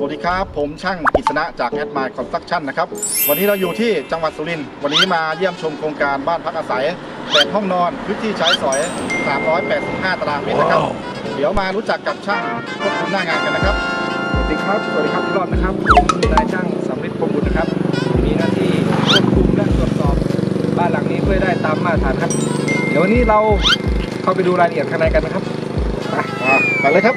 สวัสดีครับ ผมช่างกิษณะจากแอดมายคอนสตรักชั่นนะครับ วันนี้เราอยู่ที่จังหวัดสุรินทร์วันนี้มาเยี่ยมชมโครงการบ้านพักอาศัยแบบห้องนอนพื้นที่ใช้สอย 385 ตารางเมตรนะครับ เดี๋ยวมารู้จักกับช่างควบคุมหน้างานกันนะครับ สวัสดีครับ สวัสดีครับพี่รอดนะครับผมนายช่างสำริดพรหมบุตรนะครับ มีหน้าที่ควบคุมและตรวจสอบบ้านหลังนี้เพื่อให้ได้ตามมาตรฐานครับ เดี๋ยววันนี้เราเข้าไปดูรายละเอียดข้างในกันนะครับไปอ่าไปเลยครับ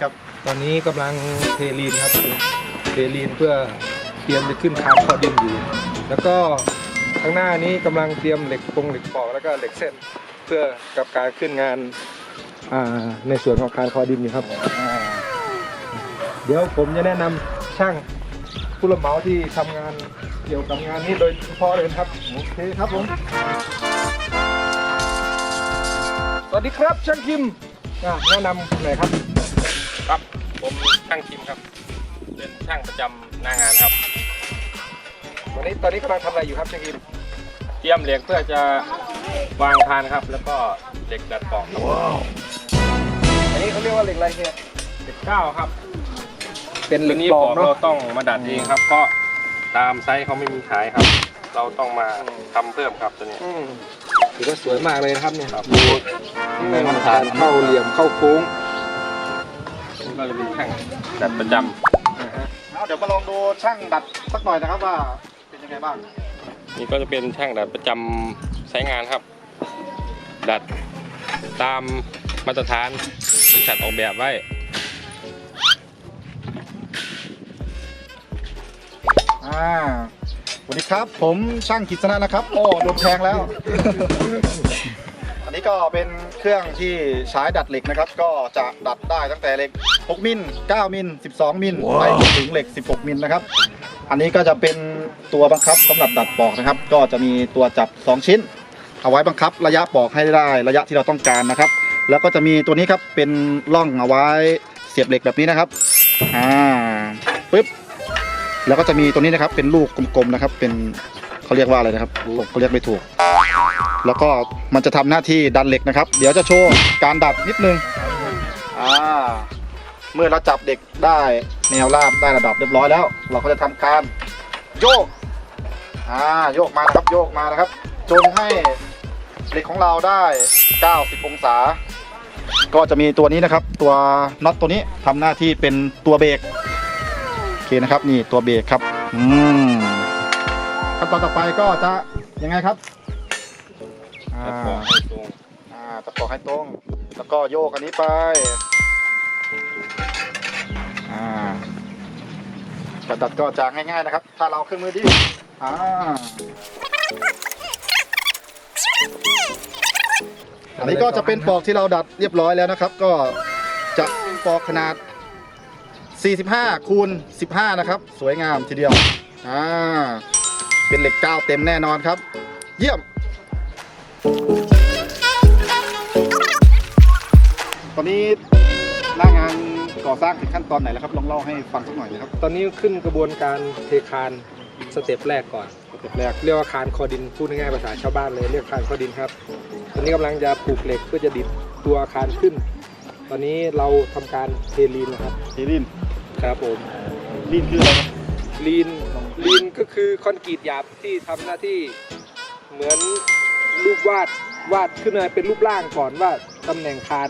ครับ ตอนนี้กำลังเทลีนครับเทลีนเพื่อเตรียมจะขึ้นคานคอดินอยู่ แล้วก็ข้างหน้านี้กำลังเตรียมเหล็กปงเหล็กปอกแล้วก็เหล็กเส้น เพื่อกับการขึ้นงานในส่วนของคานคอดินอยู่ครับ เดี๋ยวผมจะแนะนำช่างผู้รับเหมาที่ทำงานเกี่ยวกับงานนี้โดยเฉพาะเลยครับโอเคครับผมสวัสดีครับช่างคิมแนะนำหน่อยครับ ครับ ผมช่างคิมครับ เป็นช่างประจำหน้างานครับ วันนี้ตอนนี้กำลังทำอะไรอยู่ครับช่างคิมเตรียมเหล็กเพื่อจะวางคานครับ แล้วก็เหล็กดัดปอกครับอันนี้เขาเรียกว่าเหล็กอะไรเนี่ยเหล็กเก้าครับเป็นเหล็ตัวกนี้ปปออกกเนาะเราต้องมาดัดเองครับ เพราะตามไซส์เขาไม่มีขายครับ เราต้องมาทำเพิ่มครับตัวนี้อืมถือว่าสวยมากเลยนะครับเนี่ยครับดูในมาตรฐานเข้าเหลี่ยมเข้าโค้ง นี่ก็จะเป็นช่างดัดประจำนะฮะเอาเดี๋ยวมาลองดูช่างดัดสักหน่อยนะครับว่าเป็นยังไงบ้างนี่ก็จะเป็นช่างดัดประจำใช้งานครับ ดัดตามมาตรฐานบริษัทออกแบบไว้อ่าสวัสดีครับ ผมช่างกิษณะนะครับ โอ้โดนแทงแล้วอันนี้ ก็เป็นเครื่องที่ใช้ดัดเหล็กนะครับ ก็จะดัดได้ตั้งแต่เหล็ก 6 มิล 9 มิล 12 มิล ไปจนถึงเหล็ก 16 มิลนะครับ อันนี้ก็จะเป็นตัวบังคับสำหรับดัดปอกนะครับ ก็จะมีตัวจับ 2 ชิ้น เอาไว้บังคับระยะปอกให้ได้ระยะที่เราต้องการนะครับ แล้วก็จะมีตัวนี้ครับเป็นร่องเอาไว้เสียบเหล็กแบบนี้นะครับ อ่าปึ๊บ แล้วก็จะมีตัวนี้นะครับเป็นลูกกลมๆนะครับ เป็นเขาเรียกว่าอะไรนะครับผมก็เรียกไม่ถูก แล้วก็มันจะทำหน้าที่ดันเหล็กนะครับ เดี๋ยวจะโชว์การดัดนิดนึงอ่าเมื่อเราจับเด็กได้แนวราบได้ระดับเรียบร้อยแล้ว เราก็จะทำการโยกอ่าโยกมานะครับโยกมานะครับ จนให้เหล็กของเราได้ 90 องศา ก็จะมีตัวนี้นะครับ ตัวน็อตตัวนี้ทำหน้าที่เป็นตัวเบรกโอเคนะครับนี่ตัวเบรกครับอืมขั้นตอนต่อไปก็จะยังไงครับ อ่าดัดปอกให้ตรงอ่าตะปอกให้ตรง แล้วก็โยกอันนี้ไป อ่าการดัดก็จะง่ายๆนะครับ ถ้าเราเครื่องมือดีอ่าอันนี้ก็จะเป็นปอกที่เราดัดเรียบร้อยแล้วนะครับ ก็จะปอกขนาด 45 คูณ 15 นะครับ สวยงามทีเดียว อ่า เป็นเหล็กก้าวเต็มแน่นอนครับ เยี่ยม ตอนนี้หน้างานก่อสร้างถึงขั้นตอนไหนแล้วครับ ลองเล่าให้ฟังสักหน่อยนะครับตอนนี้ขึ้นกระบวนการเทคานสเต็ปแรกก่อน สเต็ปแรกเรียกว่าคานคอดินพูดง่ายๆภาษาชาวบ้านเลยเรียกคานคอดินครับ ตอนนี้กำลังจะปลูกเหล็กเพื่อจะดิดตัวอาคารขึ้น ตอนนี้เราทำการเทลีนนะครับทีลินครับผมลินคืออะไรครับลีนลีนก็คือคอนกรีตหยาบที่ทำหน้าที่เหมือน รูปวาดวาดขึ้นมาเป็นรูปร่างก่อนว่าตำแหน่งคาน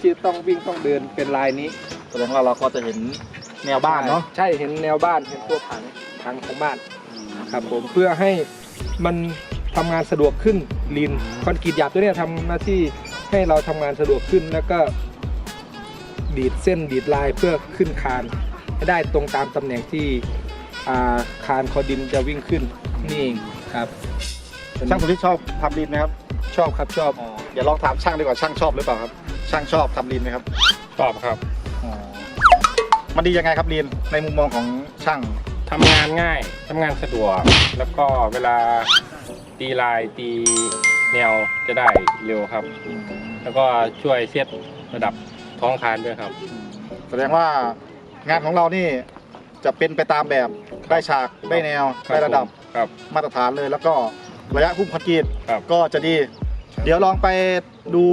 ที่ต้องวิ่งต้องเดินเป็นลายนี้แสดงว่าเราก็จะเห็นแนวบ้านเนาะใช่เห็นแนวบ้านเห็นตัวผังผังของบ้านครับผมเพื่อให้มันทำงานสะดวกขึ้นลีนคอนกรีตหยาบตัวเนี้ยทำหน้าที่ให้เราทำงานสะดวกขึ้นแล้วก็ ดีดเส้นดีดลายเพื่อขึ้นคานให้ได้ตรงตามตำแหน่งที่อ่าคานคอดินจะวิ่งขึ้นนี่เองครับ ช่างคนที่ชอบทำลินไหมครับชอบครับชอบเดี๋ยวลองถามช่างดีกว่าช่างชอบหรือเปล่าครับ ช่างชอบทำลินไหมครับตอบครับมันดียังไงครับลินในมุมมองของช่างทำงานง่ายทำงานสะดวก แล้วก็เวลาตีลายตีแนวจะได้เร็วครับ แล้วก็ช่วยเซตระดับท้องคานด้วยครับ แสดงว่างานของเรานี่จะเป็นไปตามแบบได้ฉากได้แนวคบได้ระดับผมครับมาตรฐานเลยแล้วก็ ระยะหุ้มคอนกรีตครับก็จะดี เดี๋ยวลองไปดู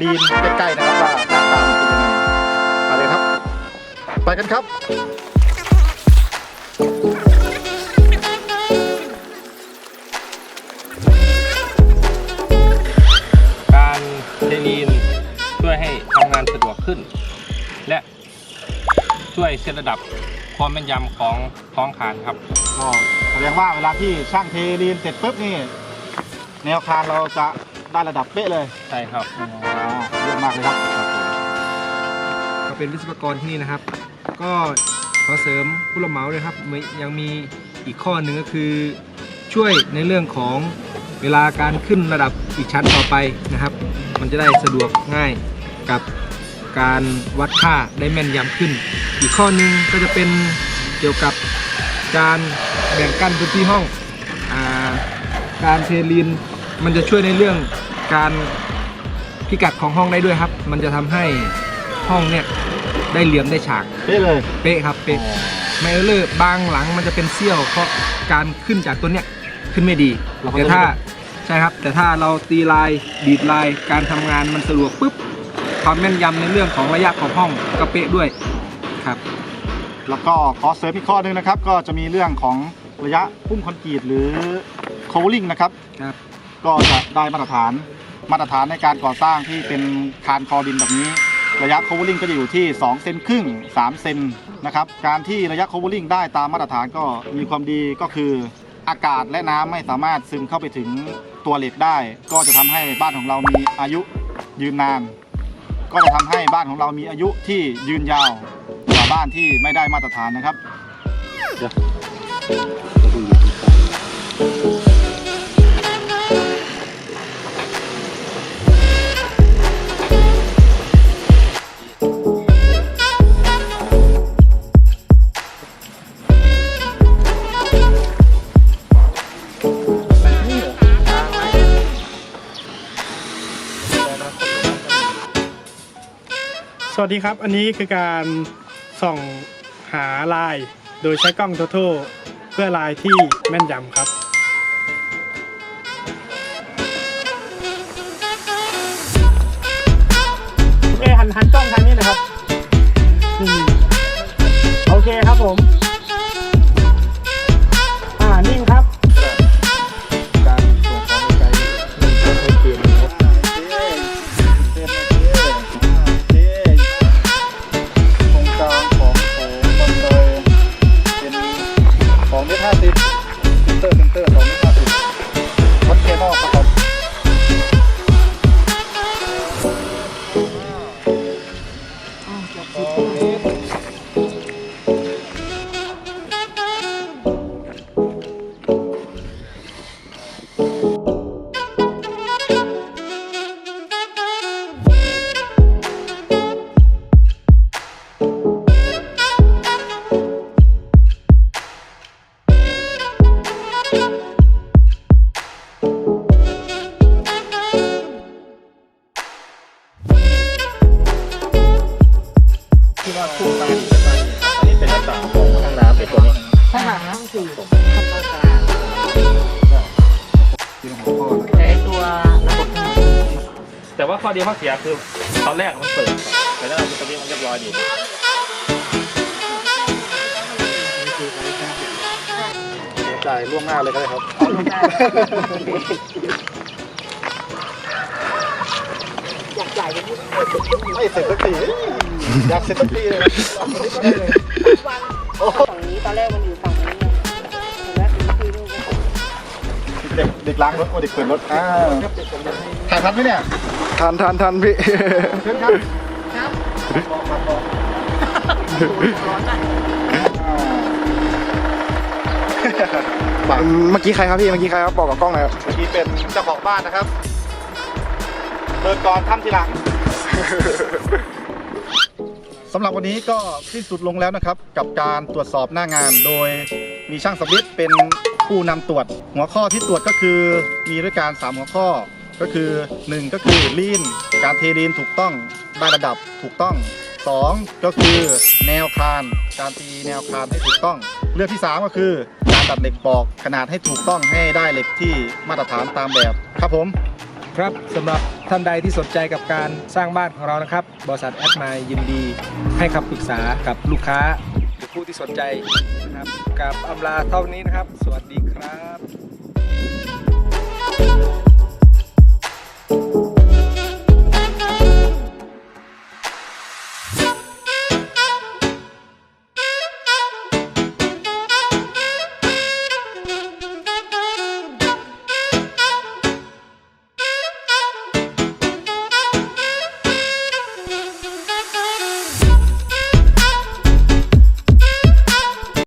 ลีนใกล้ๆนะครับว่าหน้าตามันเป็นยังไงไปเลยครับ ไปกันครับ การเทลีนช่วยให้ทำงานสะดวกขึ้น และช่วยเซตระดับ ความแม่นยำของท้องคานครับ ก็แสดงว่าเวลาที่ช่างเทลีนเสร็จปุ๊บนี่ แนวคานเราจะได้ระดับเป๊ะเลยใช่ครับ อ๋อเยี่ยมมากเลยครับ ก็เป็นวิศวกรที่นี่นะครับ ก็ขอเสริมผู้รับเหมาเลยครับมียังมีอีกข้อหนึ่งก็คือ ช่วยในเรื่องของเวลาการขึ้นระดับอีกชั้นต่อไปนะครับ มันจะได้สะดวกง่ายกับการวัดค่าได้แม่นยำขึ้น อีกข้อหนึ่งก็จะเป็นเกี่ยวกับการแบ่งกั้นพื้นที่ห้องอาการเทลีนมันจะช่วยในเรื่องการพิกัดของห้องได้ด้วยครับ มันจะทำให้ห้องเนี่ยได้เหลี่ยมได้ฉากเป๊ะเลยเป๊ะครับเป๊ะไม่เออเลอร์บางหลังมันจะเป็นเสี้ยวเพราะการขึ้นจากตัวเนี้ยขึ้นไม่ดีเราก็แต่จะถ้าใช่ครับ แต่ถ้าเราตีลายดีดลายการทำงานมันสะดวกปุ๊บความแม่นยำในเรื่องของระยะของห้องก็เป๊ะด้วย ครับ แล้วก็ขอเสริมอีกข้อหนึ่งนะครับ ก็จะมีเรื่องของระยะพุ่มคอนกรีตหรือโคลิงนะครับ ครับ ก็จะได้มาตรฐานมาตรฐานในการก่อสร้างที่เป็นคานคอดินแบบนี้ ระยะ covering ก็จะอยู่ที่ 2 เซนครึ่ง 3 เซนนะครับ การที่ระยะ covering ได้ตามมาตรฐานก็มีความดีก็คืออากาศและน้ำไม่สามารถซึมเข้าไปถึงตัวเหล็กได้ ก็จะทำให้บ้านของเรามีอายุยืนนาน ก็จะทำให้บ้านของเรามีอายุที่ยืนยาวกว่า บ้านที่ไม่ได้มาตรฐานนะครับสวัสดีครับ อันนี้คือการ ส่องหาลาย โดยใช้กล้องโทโทเพื่อลายที่แม่นยำครับ อันนี้เป็นหน้าต่างของห้องน้ำเป็นตัวนี้ถ้าหางสี่ขั้นตอนกลางที่หัวข้อนะแต่ตัวระบบแต่ว่าข้อดีข้อเสียคือตอนแรกมันเปิดแต่ถ้าเราดูตรงนี้มันเรียบร้อยดีจ่ายล่วงหน้าเลยก็ได้ครับ จ่ายไปพูดไม่เสร็จสักทีอยากเสร็จสักทีเลยนะเอาคนนี้ก็ได้เลยฝั่งนี้ตอนแรกมันอยู่ฝั่งนี้ไงเห็นไหมทีนึงเด็กเด็กล้างรถโอ้เด็กเปิดรถอ้าวถ่ายทันไหมเนี่ยทันทันทันพี่เชิญครับบังเมื่อกี้ใครครับพี่เมื่อกี้ใครครับบอกกับกล้องหน่อยครับเมื่อกี้เป็นเจ้าของบ้านนะครับ เดินก่อนทำทีหลัง สำหรับวันนี้ก็สิ้นสุดลงแล้วนะครับ กับการตรวจสอบหน้างาน โดยมีช่างสำลิดเป็นผู้นำตรวจ หัวข้อที่ตรวจก็คือมีด้วยการ 3 หัวข้อ ก็คือ 1 ก็คือลีนการเทลีนถูกต้องได้ระดับถูกต้องสองก็คือแนวคาน การตีแนวคานให้ถูกต้อง เรื่องที่สามก็คือการตัดเหล็กปอกขนาดให้ถูกต้องให้ได้เหล็กที่มาตรฐานตามแบบ ครับผม ครับสำหรับ ท่านใดที่สนใจกับการสร้างบ้านของเรานะครับ บริษัทแอดมายยินดี ให้คำปรึกษากับลูกค้าหรือผู้ที่สนใจนะครับกับอำลาเท่านี้นะครับ สวัสดีครับ